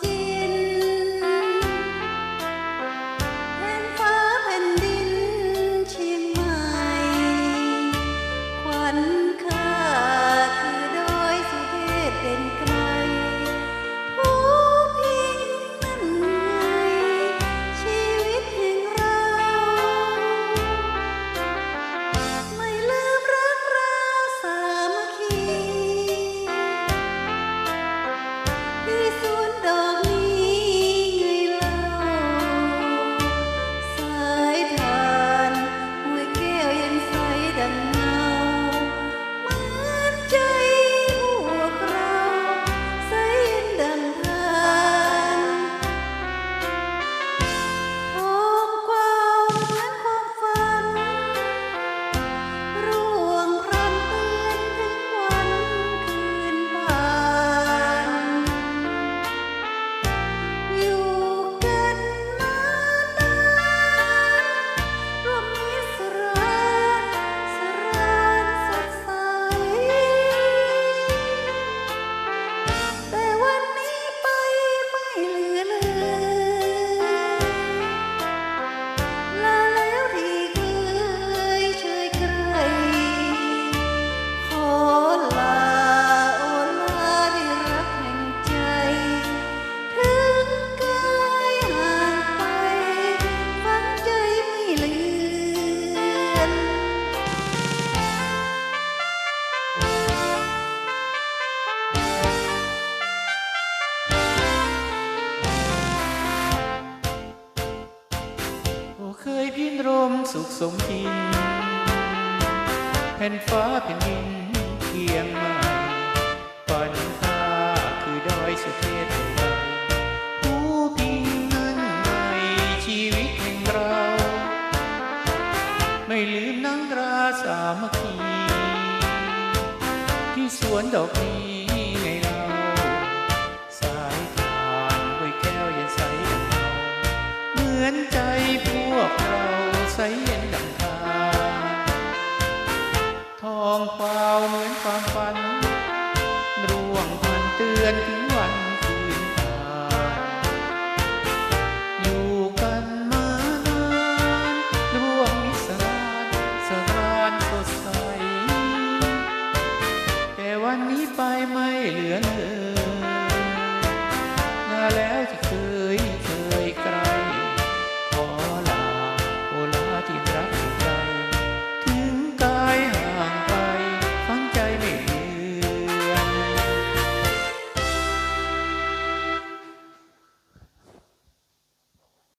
tin เคยพินรมสุขสมจริงแผ่นฟ้าแผ่นดินเคียงมาฝันฟ้าคือดอยสุเทพไว้ผู้พิงนั้นในชีวิตแห่งเรา ไม่ลืมนังราสามัคคี ที่สวนดอกนี้ไงเราสายทานด้วยแก้วเย็นใสเหมือนใจ ใสเย็นดังทาทองเปล่าเหมือนความฝัน ร่วงพันเตือนถึงวันคืนผ่านอยู่กันมานานร่วงมิสรานสรานสดใส แต่วันนี้ไปไม่เหลือ